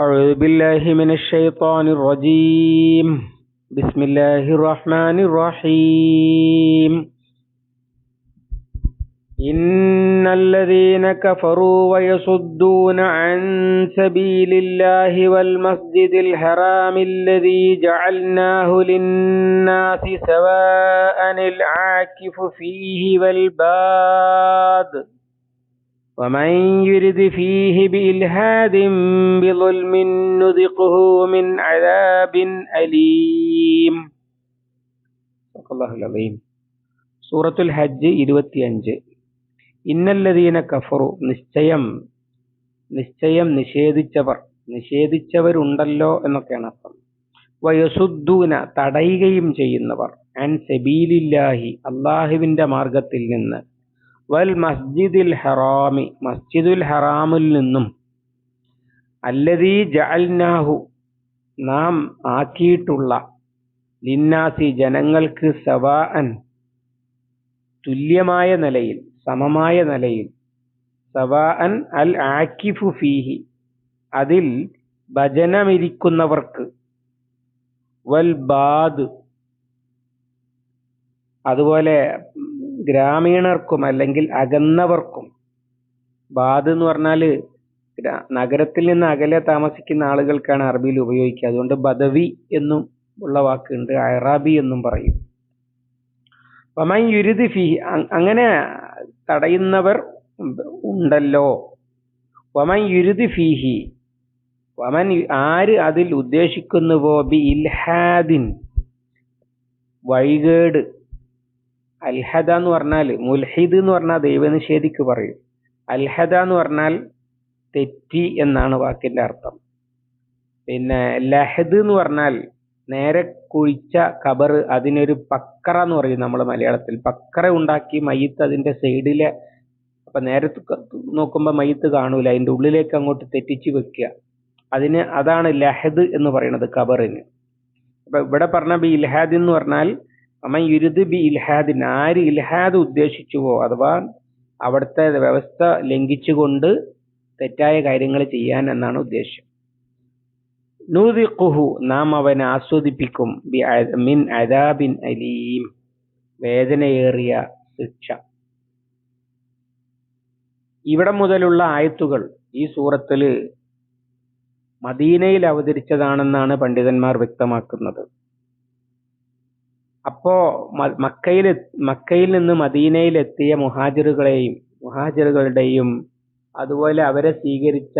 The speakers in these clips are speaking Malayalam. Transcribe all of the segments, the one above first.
أعوذ بالله من الشيطان الرجيم. بسم الله الرحمن الرحيم. إن الذين كفروا ويصدون عن سبيل الله والمسجد الحرام الذي جعلناه للناس سواء العاكف فيه والباد ومن يرد فيه بإلحاد بظلم نذقه من عذاب أليم صدق الله العظيم സൂറത്തുൽ ഹജ്ജ് ഇരുപത്തിയഞ്ച് ഇന്നല്ലതീന കഫറു നിശ്ചയം നിശ്ചയം നിഷേധിച്ചവർ നിഷേധിച്ചവരുണ്ടല്ലോ എന്നൊക്കെയാണ് അർത്ഥം വയസുദ്ദൂന തടയുകയും ചെയ്യുന്നവർ അൻ സബീലില്ലാഹി അള്ളാഹുവിന്റെ മാർഗത്തിൽ നിന്ന് വൽ മസ്ജിദിൽ ഹറാമി മസ്ജിദുൽ ഹറാമിൽ നിന്നും അല്ലതീ ജഅൽനാഹു നാം ആക്കിയിട്ടുള്ള ലിന്നാസി ജനങ്ങൾക്ക് സവാഅൻ തുല്യമായ നിലയിൽ സമമായ നിലയിൽ സവാഅൻ അൽ ആക്കിഫു ഫീഹി അതിൽ ഭജനമിരിക്കുന്നവർക്ക് വൽ ബാദ് അതുപോലെ ഗ്രാമീണർക്കും അല്ലെങ്കിൽ അകന്നവർക്കും ബാദ് എന്ന് പറഞ്ഞാൽ നഗരത്തിൽ നിന്ന് അകലെ താമസിക്കുന്ന ആളുകൾക്കാണ് അറബിയിൽ ഉപയോഗിക്കുക. അതുകൊണ്ട് ബദവി എന്നും ഉള്ള വാക്കുണ്ട് അറാബി എന്നും പറയും. വമൻ യുരുതി ഫി അങ്ങനെ തടയുന്നവർ ഉണ്ടല്ലോ. വമൻ യുരുതി ഫീഹി വമൻ ആര് അതിൽ ഉദ്ദേശിക്കുന്നുവോ? ബി ഇൽഹാദിൻ വഴികേട് അൽഹദ എന്ന് പറഞ്ഞാൽ മുൽഹിദ് എന്ന് പറഞ്ഞാൽ ദൈവനിഷേധിക്ക് പറയും. അൽഹദ എന്ന് പറഞ്ഞാൽ തെറ്റി എന്നാണ് വാക്കിന്റെ അർത്ഥം. പിന്നെ ലഹദ് എന്ന് പറഞ്ഞാൽ നേരെ കുഴിച്ച കബർ അതിനൊരു പക്കറ എന്ന് പറയും നമ്മൾ മലയാളത്തിൽ. പക്കറ ഉണ്ടാക്കി മയ്യത്ത് അതിന്റെ സൈഡിലെ അപ്പൊ നേരെ നോക്കുമ്പോൾ മയ്യത്ത് കാണൂല. അതിന്റെ ഉള്ളിലേക്ക് അങ്ങോട്ട് തെറ്റിച്ച് വെക്കുക. അതിന് അതാണ് ലഹദ് എന്ന് പറയുന്നത് കബറിന് അപ്പൊ ഇവിടെ പറഞ്ഞ ബി ഇൽഹാദ് എന്ന് പറഞ്ഞാൽ അമ്മ ബി ഇൽഹാദിൻ ആര് ഇൽഹാദ് ഉദ്ദേശിച്ചുവോ അഥവാ അവിടുത്തെ വ്യവസ്ഥ ലംഘിച്ചുകൊണ്ട് തെറ്റായ കാര്യങ്ങൾ ചെയ്യാൻ എന്നാണ് ഉദ്ദേശം. നൂദിഖുഹു നാം അവനെ ആസ്വദിപ്പിക്കും. മിൻ അദാബിൻ അലീം വേദനയേറിയ ശിക്ഷ. ഇവിടെ മുതലുള്ള ആയത്തുകൾ ഈ സൂറത്തിൽ മദീനയിൽ അവതരിച്ചതാണെന്നാണ് പണ്ഡിതന്മാർ വ്യക്തമാക്കുന്നത്. അപ്പോ മക്കയിൽ മക്കയിൽ നിന്ന് മദീനയിൽ എത്തിയ മുഹാജിറുകളെയും മുഹാജിറുകളുടെയും അതുപോലെ അവരെ സ്വീകരിച്ച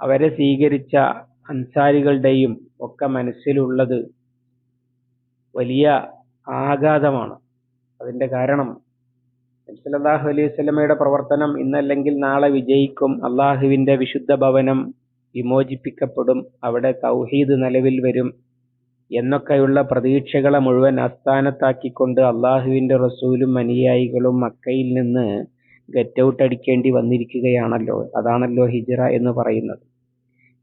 അവരെ സ്വീകരിച്ച അൻസാരികളുടെയും ഒക്കെ മനസ്സിലുള്ളത് വലിയ ആഘാതമാണ്. അതിന്റെ കാരണം സല്ലല്ലാഹു അലൈഹി സ്വലമയുടെ പ്രവർത്തനം ഇന്നല്ലെങ്കിൽ നാളെ വിജയിക്കും. അള്ളാഹുവിന്റെ വിശുദ്ധ ഭവനം വിമോചിപ്പിക്കപ്പെടും. അവിടെ തൗഹീദ് നിലവിൽ വരും. എന്നൊക്കെയുള്ള പ്രതീക്ഷകളെ മുഴുവൻ അസ്ഥാനത്താക്കിക്കൊണ്ട് അള്ളാഹുവിന്റെ റസൂലും അനുയായികളും മക്കയിൽ നിന്ന് ഗെറ്റ് ഔട്ട് അടിക്കേണ്ടി വന്നിരിക്കുകയാണല്ലോ. അതാണല്ലോ ഹിജറ എന്ന് പറയുന്നത്.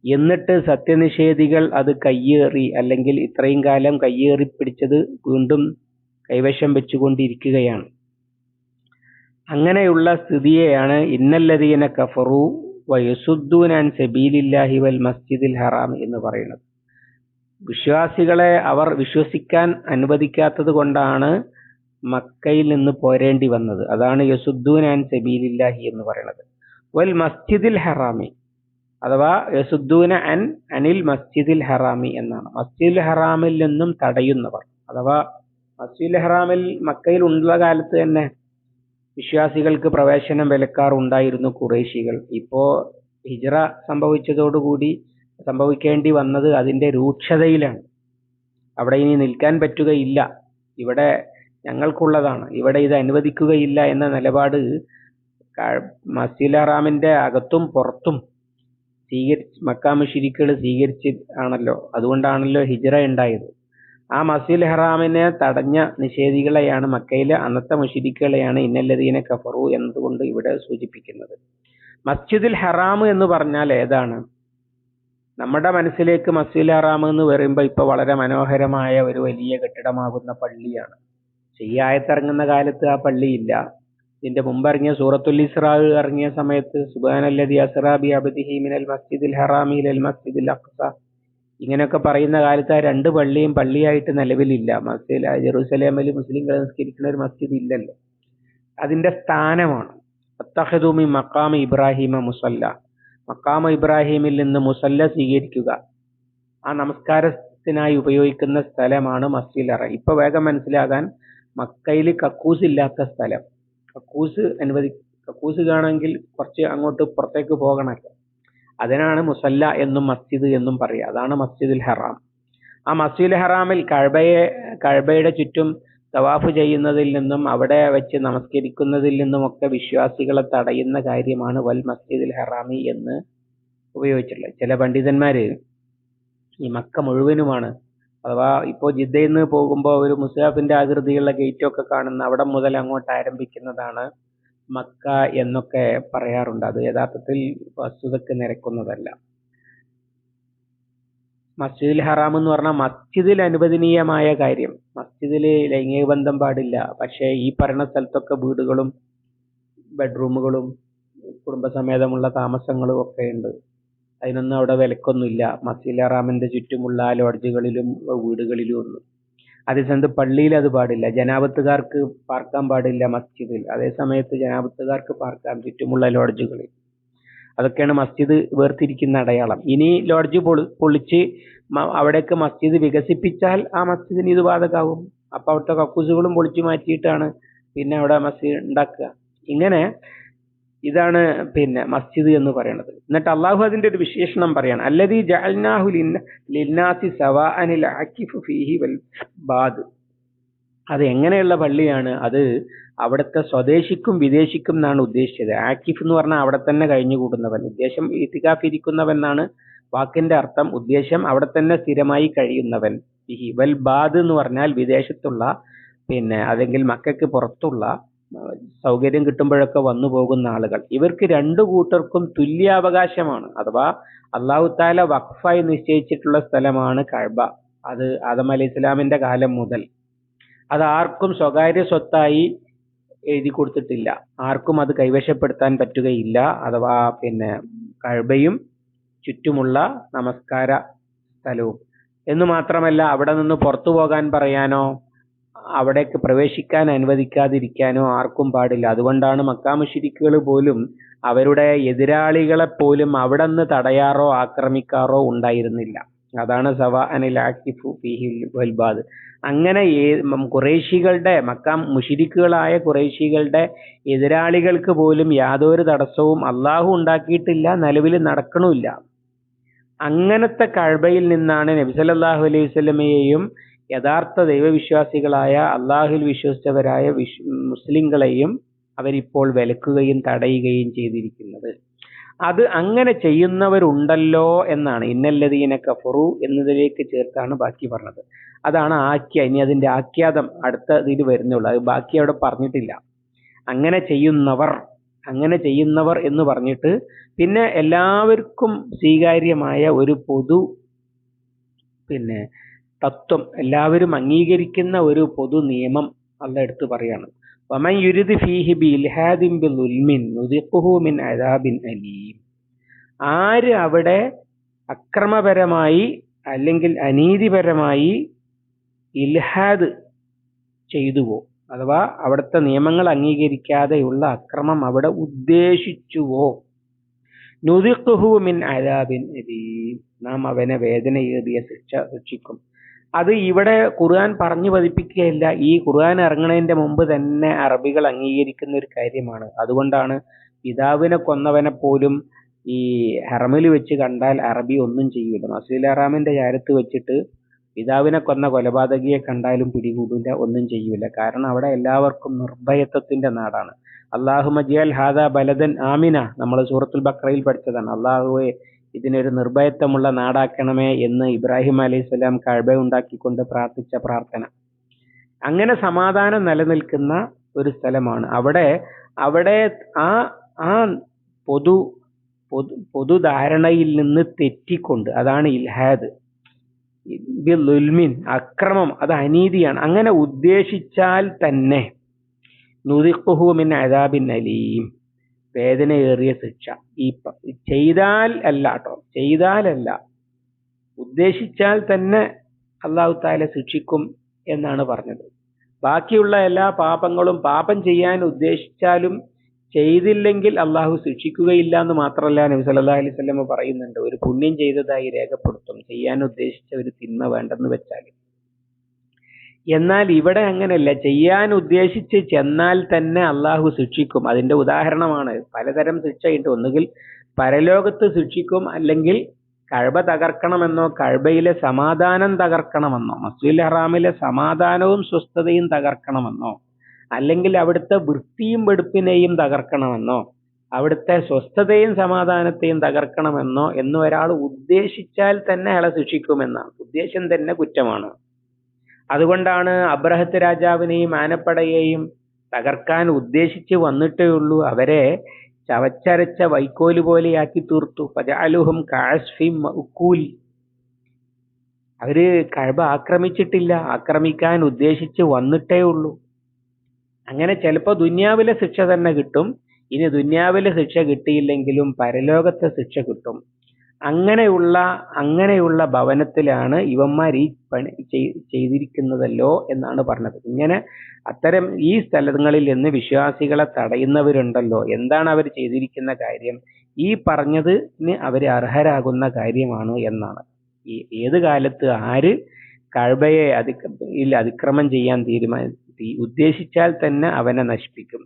എന്നിട്ട് സത്യനിഷേധികൾ അത് കയ്യേറി അല്ലെങ്കിൽ ഇത്രയും കാലം കയ്യേറി പിടിച്ചത് വീണ്ടും കൈവശം വെച്ചുകൊണ്ടിരിക്കുകയാണ്. അങ്ങനെയുള്ള സ്ഥിതിയെയാണ് ഇന്നല്ലതീന കഫറു വയസുദ്ദൂനാൻ സബീലില്ലാഹി വൽ മസ്ജിദിൽ ഹറാം എന്ന് പറയുന്നത്. വിശ്വാസികളെ അവർ വിശ്വസിക്കാൻ അനുവദിക്കാത്തത് കൊണ്ടാണ് മക്കയിൽ നിന്ന് പോരേണ്ടി വന്നത്. അതാണ് യസുദ്ദൂൻ ആൻഡ് സബീലില്ലാഹി എന്ന് പറയുന്നത്. വൽ മസ്ജിദിൽ ഹറാമി അഥവാ യസുദ്ദൂന അൻ അനിൽ മസ്ജിദിൽ ഹറാമി എന്നാണ്. മസ്ജിദുൽ ഹറാമിൽ നിന്നും തടയുന്നവർ അഥവാ മസ്ജിദുൽ ഹറാമിൽ മക്കയിൽ ഉള്ള കാലത്ത് തന്നെ വിശ്വാസികൾക്ക് പ്രവേശനം വിലക്കാറുണ്ടായിരുന്നു കുറേശികൾ ഇപ്പോ ഹിജറ സംഭവിച്ചതോടുകൂടി സംഭവിക്കേണ്ടി വന്നത് അതിന്റെ രൂക്ഷതയിലാണ്. അവിടെ ഇനി നിൽക്കാൻ പറ്റുകയില്ല. ഇവിടെ ഞങ്ങൾക്കുള്ളതാണ്. ഇവിടെ ഇത് അനുവദിക്കുകയില്ല എന്ന നിലപാട് മസ്ജിദ് ഹറാമിന്റെ അകത്തും പുറത്തും സ്വീകരിച്ച് മക്കാ മുഷിരിക്കുകൾ സ്വീകരിച്ച് ആണല്ലോ. അതുകൊണ്ടാണല്ലോ ഹിജറ ഉണ്ടായത്. ആ മസ്ജിദ് ഹറാമിനെ തടഞ്ഞ നിഷേധികളെയാണ് മക്കയിലെ അന്നത്തെ മുഷിരിക്കുകളെയാണ് ഇന്നല്ലതീനെ കഫറു എന്നതുകൊണ്ട് ഇവിടെ സൂചിപ്പിക്കുന്നത്. മസ്ജിദുൽ ഹറാം എന്ന് പറഞ്ഞാൽ ഏതാണ്? നമ്മുടെ മനസ്സിലേക്ക് മസ്ജിദുൽ ഹറാം എന്ന് പറയുമ്പോൾ ഇപ്പൊ വളരെ മനോഹരമായ ഒരു വലിയ കെട്ടിടമാകുന്ന പള്ളിയാണ്. ചെയ്യായത്തിറങ്ങുന്ന കാലത്ത് ആ പള്ളിയില്ല ഇതിന്റെ മുമ്പ് ഇറങ്ങിയ സൂറത്തുൽ ഇസ്രാ ഇറങ്ങിയ സമയത്ത് സുബാനല്ലതി അസറാബി അബദിഹി മിനൽ മസ്ജിദിൽ ഹറാമി ഇലൽ മസ്ജിദിൽ അഖ്സ ഇങ്ങനെയൊക്കെ പറയുന്ന കാലത്ത് ആ രണ്ട് പള്ളിയും പള്ളിയായിട്ട് നിലവിലില്ല. മസ്ജിദ് ജെറൂസലേമിൽ മുസ്ലിംകൾ നിസ്കരിക്കുന്ന ഒരു മസ്ജിദ് ഇല്ലല്ലോ. അതിന്റെ സ്ഥാനമാണ്. അത്തഹദൂമി മക്കാം ഇബ്രാഹിമ മുസല്ല. മക്കാമ ഇബ്രാഹിമിൽ നിന്ന് മുസല്ല സ്വീകരിക്കുക. ആ നമസ്കാരത്തിനായി ഉപയോഗിക്കുന്ന സ്ഥലമാണ് മസ്ജിദ് അറ. ഇപ്പൊ വേഗം മനസ്സിലാകാൻ മക്കയിൽ കക്കൂസ് ഇല്ലാത്ത സ്ഥലം. കക്കൂസ് അനുവദി കക്കൂസ് കാണെങ്കിൽ കുറച്ച് അങ്ങോട്ട് പുറത്തേക്ക് പോകണമല്ലോ. അതിനാണ് മുസല്ല എന്നും മസ്ജിദ് എന്നും പറയുക. അതാണ് മസ്ജിദുൽ ഹറാം. ആ മസ്ജിദുൽ ഹറാമിൽ കഴബയെ കഴബയുടെ ചുറ്റും തവാഫ് ചെയ്യുന്നതിൽ നിന്നും അവിടെ വെച്ച് നമസ്കരിക്കുന്നതിൽ നിന്നും ഒക്കെ വിശ്വാസികളെ തടയുന്ന കാര്യമാണ് വൽ മസ്ജിദുൽ ഹറാമി എന്ന് ഉപയോഗിച്ചിട്ടുള്ളത്. ചില പണ്ഡിതന്മാര് ഈ മക്ക മുഴുവനുമാണ്. അഥവാ ഇപ്പോൾ ജിദ്ദയിൽ നിന്ന് പോകുമ്പോൾ ഒരു മുസാഫിന്റെ ആകൃതിയുള്ള ഗേറ്റ് ഒക്കെ കാണുന്ന അവിടെ മുതൽ അങ്ങോട്ട് ആരംഭിക്കുന്നതാണ് മക്ക എന്നൊക്കെ പറയാറുണ്ട്. അത് യഥാർത്ഥത്തിൽ വസ്തുതക്ക് നിരക്കുന്നതല്ല. മസ്ജിദുൽ ഹറാം എന്ന് പറഞ്ഞാൽ മസ്ജിദിൽ അനുവദനീയമായ കാര്യം. മസ്ജിദിൽ ലൈംഗിക ബന്ധം പാടില്ല. പക്ഷേ ഈ പറയുന്ന സ്ഥലത്തൊക്കെ വീടുകളും ബെഡ്റൂമുകളും കുടുംബസമേതമുള്ള താമസങ്ങളും ഒക്കെ ഉണ്ട്. അതിനൊന്നും അവിടെ വിലക്കൊന്നുമില്ല. മസ്ജിദുൽ ഹറാമിന്റെ ചുറ്റുമുള്ള ലോഡ്ജുകളിലും വീടുകളിലും ഒന്നും. അതേസമയത്ത് പള്ളിയിൽ അത് പാടില്ല. ജനാപത്തുകാർക്ക് പാർക്കാൻ പാടില്ല മസ്ജിദിൽ. അതേ സമയത്ത് ജനാപത്തുകാർക്ക് പാർക്കാം ചുറ്റുമുള്ള ലോഡ്ജുകളിൽ. അതൊക്കെയാണ് മസ്ജിദ് വേർതിരിക്കുന്ന അടയാളം. ഇനി ലോഡ്ജ് പൊളി പൊളിച്ച് അവിടേക്ക് മസ്ജിദ് വികസിപ്പിച്ചാൽ ആ മസ്ജിദിന് ഇത് ബാധകാവും. അപ്പൊ അവിടുത്തെ കക്കൂസുകളും പൊളിച്ചു മാറ്റിയിട്ടാണ് പിന്നെ അവിടെ മസ്ജിദ് ഉണ്ടാക്കുക. ഇങ്ങനെ ഇതാണ് പിന്നെ മസ്ജിദ് എന്ന് പറയുന്നത്. എന്നിട്ട് അള്ളാഹു അതിന്റെ ഒരു വിശേഷണം പറയാണ്. അല്ലദീ ജഅൽനാഹു ലിന്ന- ലിന്നാസി സവാഅനിൽ ആക്കിഫു ഫീഹി വൽ ബാദ്. അത് എങ്ങനെയുള്ള പള്ളിയാണ്? അത് അവിടുത്തെ സ്വദേശിക്കും വിദേശിക്കും എന്നാണ് ഉദ്ദേശിച്ചത്. ആക്കിഫ് എന്ന് പറഞ്ഞാൽ അവിടെ തന്നെ കഴിഞ്ഞുകൂടുന്നവൻ. ഉദ്ദേശം ഇത്തികാഫ് ഇരിക്കുന്നവൻ എന്നാണ് വാക്കിന്റെ അർത്ഥം. ഉദ്ദേശം അവിടെ തന്നെ സ്ഥിരമായി കഴിയുന്നവൻ. വൽ ബാദ് എന്ന് പറഞ്ഞാൽ വിദേശത്തുള്ള പിന്നെ അല്ലെങ്കിൽ മക്കൾക്ക് പുറത്തുള്ള സൗകര്യം കിട്ടുമ്പോഴൊക്കെ വന്നു പോകുന്ന ആളുകൾ. ഇവർക്ക് രണ്ടു കൂട്ടർക്കും തുല്യാവകാശമാണ്. അഥവാ അള്ളാഹു താല വഖഫായി നിശ്ചയിച്ചിട്ടുള്ള സ്ഥലമാണ് കഴബ അത് ആദം അലൈഹി ഇസ്ലാമിന്റെ കാലം മുതൽ. അത് ആർക്കും സ്വകാര്യ സ്വത്തായി എഴുതി കൊടുത്തിട്ടില്ല. ആർക്കും അത് കൈവശപ്പെടുത്താൻ പറ്റുകയില്ല. അഥവാ പിന്നെ കഴബയും ചുറ്റുമുള്ള നമസ്കാര സ്ഥലവും. എന്ന് മാത്രമല്ല അവിടെ നിന്ന് പുറത്തു പോകാൻ പറയാനോ അവിടേക്ക് പ്രവേശിക്കാൻ അനുവദിക്കാതിരിക്കാനോ ആർക്കും പാടില്ല. അതുകൊണ്ടാണ് മക്കാമുഷിരിക്കുകൾ പോലും അവരുടെ എതിരാളികളെ പോലും അവിടെ നിന്ന് തടയാറോ ആക്രമിക്കാറോ ഉണ്ടായിരുന്നില്ല. അതാണ് സവ അനിൽ ആക്കിഫു വൽബാദ് അങ്ങനെ ഖുറൈശികളുടെ മക്ക മുഷിരിക്കുകളായ കുറേശികളുടെ എതിരാളികൾക്ക് പോലും യാതൊരു തടസ്സവും അള്ളാഹു ഉണ്ടാക്കിയിട്ടില്ല നിലവിൽ നടക്കണമില്ല. അങ്ങനത്തെ കഴബയിൽ നിന്നാണ് നബി സല്ലല്ലാഹു അലൈഹി വസല്ലമയെയും യഥാർത്ഥ ദൈവവിശ്വാസികളായ അള്ളാഹുൽ വിശ്വസിച്ചവരായ വിശ് മുസ്ലിങ്ങളെയും അവരിപ്പോൾ വിലക്കുകയും തടയുകയും ചെയ്തിരിക്കുന്നത്. അത് അങ്ങനെ ചെയ്യുന്നവരുണ്ടല്ലോ എന്നാണ്. ഇന്നല്ലതീന കഫറു എന്നതിലേക്ക് ചേർത്താണ് ബാക്കി പറഞ്ഞത്. അതാണ് ആഖ്യ. ഇനി അതിന്റെ ആഖ്യാതം അടുത്ത ഇതിൽ വരുന്നുള്ളൂ. അത് ബാക്കി അവിടെ പറഞ്ഞിട്ടില്ല. അങ്ങനെ ചെയ്യുന്നവർ അങ്ങനെ ചെയ്യുന്നവർ എന്ന് പറഞ്ഞിട്ട് പിന്നെ എല്ലാവർക്കും സ്വീകാര്യമായ ഒരു പൊതു പിന്നെ തത്വം എല്ലാവരും അംഗീകരിക്കുന്ന ഒരു പൊതു നിയമം അല്ല എടുത്ത് പറയാണ്. വമൻ യുരിദ് ഫീഹി ബി ഇൽഹാദിൻ ബി ദുൽമിൻ നുദിഖുഹു മിൻ അദാബിൻ അലീം ആര് അവിടെ അക്രമപരമായി അല്ലെങ്കിൽ അനീതിപരമായി ഇൽഹാദ് ചെയ്തുവോ അഥവാ അവിടുത്തെ നിയമങ്ങൾ അംഗീകരിക്കാതെയുള്ള അക്രമം അവിടെ ഉദ്ദേശിച്ചുവോ? നുദിഖുഹു മിൻ അദാബിൻ അലീം. നാം അവനെ വേദനയേറിയ ശിക്ഷ ശിക്ഷിക്കും. അത് ഇവിടെ ഖുർആൻ പറഞ്ഞു പതിപ്പിക്കുകയല്ല. ഈ ഖുർആൻ ഇറങ്ങുന്നതിന്റെ മുമ്പ് തന്നെ അറബികൾ അംഗീകരിക്കുന്ന ഒരു കാര്യമാണ്. അതുകൊണ്ടാണ് പിതാവിനെ കൊന്നവനെ പോലും ഈ ഹറമിൽ വെച്ച് കണ്ടാൽ അറബി ഒന്നും ചെയ്യൂല. മസീൽ ഹറാമിന്റെ ചാരത്ത് വെച്ചിട്ട് പിതാവിനെ കൊന്ന കൊലപാതകിയെ കണ്ടാലും പിടികൂടില്ല ഒന്നും ചെയ്യൂല. കാരണം അവിടെ എല്ലാവർക്കും നിർഭയത്വത്തിന്റെ നാടാണ്. അള്ളാഹു മജിയാൽ ഹാദ ബലദൻ ആമിന. നമ്മൾ സൂറത്തുൽ ബക്രയിൽ പഠിച്ചതാണ്. അള്ളാഹുവെ ഇതിനൊരു നിർഭയത്വമുള്ള നാടാക്കണമേ എന്ന് ഇബ്രാഹിം അലൈഹി സ്വലാം ഉണ്ടാക്കിക്കൊണ്ട് പ്രാർത്ഥിച്ച പ്രാർത്ഥന. അങ്ങനെ സമാധാനം നിലനിൽക്കുന്ന ഒരു സ്ഥലമാണ്. അവിടെ അവിടെ ആ ആ പൊതു പൊതു പൊതുധാരണയിൽ നിന്ന് തെറ്റിക്കൊണ്ട് അതാണ് ഇൽഹാദ്. ലുൽമിൻ അക്രമം അത് അനീതിയാണ്. അങ്ങനെ ഉദ്ദേശിച്ചാൽ തന്നെ. നുദിഖുഹു മിൻ അദാബിൻ അലീം. വേദനയേറിയ ശിക്ഷ. ഈ ചെയ്താൽ അല്ല കേട്ടോ ചെയ്താലല്ല ഉദ്ദേശിച്ചാൽ തന്നെ അള്ളാഹു താല ശിക്ഷിക്കും എന്നാണ് പറഞ്ഞത്. ബാക്കിയുള്ള എല്ലാ പാപങ്ങളും പാപം ചെയ്യാൻ ഉദ്ദേശിച്ചാലും ചെയ്തില്ലെങ്കിൽ അള്ളാഹു ശിക്ഷിക്കുകയില്ല എന്ന് മാത്രമല്ല നബി സല്ലാ അലൈഹി വസല്ലം പറയുന്നുണ്ട്. ഒരു പുണ്യം ചെയ്തതായി രേഖപ്പെടുത്തും. ചെയ്യാൻ ഉദ്ദേശിച്ച ഒരു തിന്മ വേണ്ടെന്ന് വെച്ചാൽ എന്നാൽ ഇവിടെ അങ്ങനെയല്ല. ചെയ്യാൻ ഉദ്ദേശിച്ച് ചെന്നാൽ തന്നെ അള്ളാഹു ശിക്ഷിക്കും. അതിന്റെ ഉദാഹരണമാണ് പലതരം ശിക്ഷയുണ്ട് ഒന്നുകിൽ പരലോകത്ത് ശിക്ഷിക്കും അല്ലെങ്കിൽ കഴബ തകർക്കണമെന്നോ കഴബയിലെ സമാധാനം തകർക്കണമെന്നോ മസ്ജിദുൽ ഹറാമിലെ സമാധാനവും സ്വസ്ഥതയും തകർക്കണമെന്നോ അല്ലെങ്കിൽ അവിടുത്തെ വൃത്തിയും വെടുപ്പിനെയും തകർക്കണമെന്നോ അവിടുത്തെ സ്വസ്ഥതയും സമാധാനത്തെയും തകർക്കണമെന്നോ എന്ന് ഒരാൾ ഉദ്ദേശിച്ചാൽ തന്നെ അയാളെ ശിക്ഷിക്കുമെന്നാണ്. ഉദ്ദേശം തന്നെ കുറ്റമാണ്. അതുകൊണ്ടാണ് അബ്രഹത്ത് രാജാവിനെയും ആനപ്പടയെയും തകർക്കാൻ ഉദ്ദേശിച്ച് വന്നിട്ടേ ഉള്ളൂ. അവരെ ചവച്ചരച്ച വൈക്കോൽ പോലെയാക്കി തീർത്തു. പജാലുഹും കാശ്ഫിം മഅ്കൂൽ അവർ കഴബ ആക്രമിച്ചിട്ടില്ല. ആക്രമിക്കാൻ ഉദ്ദേശിച്ച് വന്നിട്ടേ ഉള്ളൂ. അങ്ങനെ ചിലപ്പോ ദുന്യാവിലെ ശിക്ഷ തന്നെ കിട്ടും. ഇനി ദുന്യാവിലെ ശിക്ഷ കിട്ടിയില്ലെങ്കിലും പരലോകത്തെ ശിക്ഷ കിട്ടും. അങ്ങനെയുള്ള അങ്ങനെയുള്ള ഭവനത്തിലാണ് ഇവന്മാർ ഈ പണി ചെയ്തിരിക്കുന്നതല്ലോ എന്നാണ് പറഞ്ഞത്. ഇങ്ങനെ അത്തരം ഈ സ്ഥലങ്ങളിൽ നിന്ന് വിശ്വാസികളെ തടയുന്നവരുണ്ടല്ലോ. എന്താണ് അവർ ചെയ്തിരിക്കുന്ന കാര്യം? ഈ പറഞ്ഞതിന് അവർ അർഹരാകുന്ന കാര്യമാണ് എന്നാണ്. ഈ ഏത് കാലത്ത് ആര് കഴബയെ അതിക്ര അതിക്രമം ചെയ്യാൻ തീരുമാനി ഉദ്ദേശിച്ചാൽ തന്നെ അവനെ നശിപ്പിക്കും.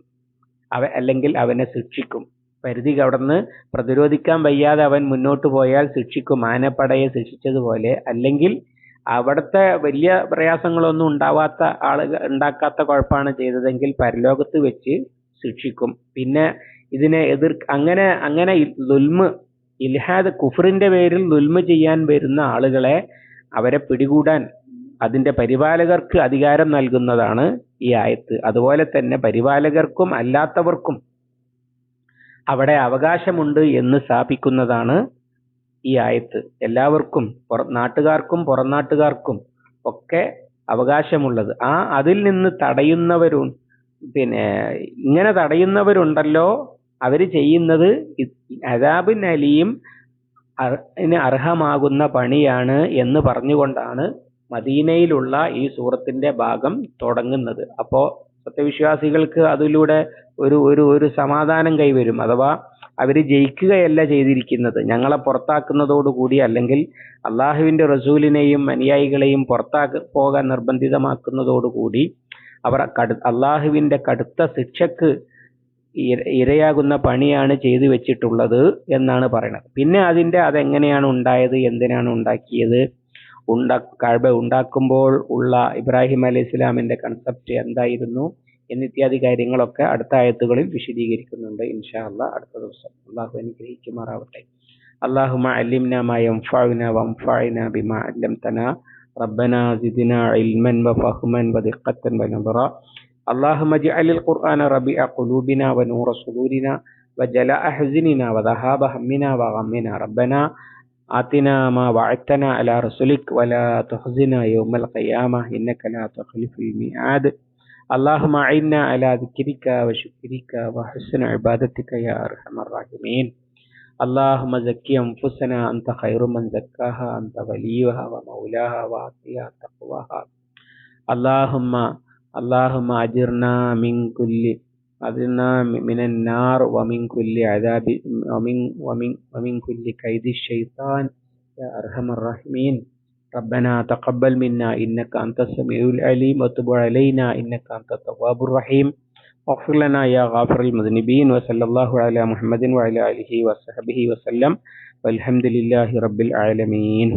അവ അല്ലെങ്കിൽ അവനെ ശിക്ഷിക്കും. പരിധി കടന്ന് പ്രതിരോധിക്കാൻ വയ്യാതെ അവൻ മുന്നോട്ട് പോയാൽ ശിക്ഷിക്കും. ആനപ്പടയെ ശിക്ഷിച്ചതുപോലെ. അല്ലെങ്കിൽ അവിടുത്തെ വലിയ പ്രയാസങ്ങളൊന്നും ഉണ്ടാവാത്ത ആളുകൾ ഉണ്ടാക്കാത്ത കുഴപ്പമാണ് ചെയ്തതെങ്കിൽ പരലോകത്ത് വെച്ച് ശിക്ഷിക്കും. പിന്നെ ഇതിനെ എതിർ അങ്ങനെ അങ്ങനെ ലുൽമ് ഇൽഹാദ് കുഫറിന്റെ പേരിൽ ലുൽമ് ചെയ്യാൻ വരുന്ന ആളുകളെ അവരെ പിടികൂടാൻ അതിന്റെ പരിപാലകർക്ക് അധികാരം നൽകുന്നതാണ് ഈ ആയത്ത്. അതുപോലെ തന്നെ പരിപാലകർക്കും അല്ലാത്തവർക്കും അവിടെ അവകാശമുണ്ട് എന്ന് സ്ഥാപിക്കുന്നതാണ് ഈ ആയത്ത്. എല്ലാവർക്കും നാട്ടുകാർക്കും പുറം നാട്ടുകാർക്കും ഒക്കെ അവകാശമുള്ളത്. ആ അതിൽ നിന്ന് തടയുന്നവരും പിന്നെ ഇങ്ങനെ തടയുന്നവരുണ്ടല്ലോ. അവർ ചെയ്യുന്നത് അദാബിൻ അലിയും അർഹമാകുന്ന പണിയാണ് എന്ന് പറഞ്ഞുകൊണ്ടാണ് മദീനയിലുള്ള ഈ സൂറത്തിന്റെ ഭാഗം തുടങ്ങുന്നത്. അപ്പോ സത്യവിശ്വാസികൾക്ക് അതിലൂടെ ഒരു ഒരു ഒരു സമാധാനം കൈവരും. അഥവാ അവർ ജയിക്കുകയല്ല ചെയ്തിരിക്കുന്നത്. ഞങ്ങളെ പുറത്താക്കുന്നതോടുകൂടി അല്ലെങ്കിൽ അള്ളാഹുവിന്റെ റസൂലിനെയും അനുയായികളെയും പുറത്താക്ക പോകാൻ നിർബന്ധിതമാക്കുന്നതോടുകൂടി അവർ കടു അള്ളാഹുവിന്റെ കടുത്ത ശിക്ഷക്ക് ഇരയാകുന്ന പണിയാണ് ചെയ്തു വെച്ചിട്ടുള്ളത് എന്നാണ് പറയുന്നത്. പിന്നെ അതിന്റെ അതെങ്ങനെയാണ് ഉണ്ടായത് എന്തിനാണ് ഉണ്ടാക്കിയത്? ഉണ്ട കഴബ ഉണ്ടാക്കുമ്പോൾ ഉള്ള ഇബ്രാഹിം അലൈഹി ഇസ്ലാമിന്റെ കൺസെപ്റ്റ് എന്തായിരുന്നു എന്നിത്യാദി കാര്യങ്ങളൊക്കെ അടുത്ത ആയത്തുകളിൽ വിശദീകരിക്കുന്നുണ്ട് ഇൻഷാ അല്ലാ അടുത്ത ദിവസം അള്ളാഹു അനുഗ്രഹിക്കുമാറാവട്ടെ اللهم علمنا ما ينفعنا وانفعنا بما علمتنا ربنا زدنا علما وفهما ودقة ونظرا اللهم اجعل القرآن ربيع قلوبنا ونور صدورنا وجلاء حزننا وذهاب همنا وغمنا ربنا آتنا ما وعدتنا على رسلك ولا تخزنا يوم القيامة إنك لا تخلف الميعاد اللهم أعنا على ذكرك وشكرك وحسن عبادتك يا أرحم الراحمين اللهم زكي أنفسنا أنت خير من زكاها أنت وليها ومولاها وآتيها تقواها اللهم اللهم أجرنا من كل أجرنا من النار ومن كل عذاب ومن ومن ومن كل كيد الشيطان. يا أرحم الراحمين. ربنا تقبل منا إنك أنت السميع العليم وتب علينا إنك أنت التواب الرحيم. واغفر لنا يا غافر المذنبين وصلى الله على محمد وعلى آله وصحبه وسلم. والحمد لله رب العالمين.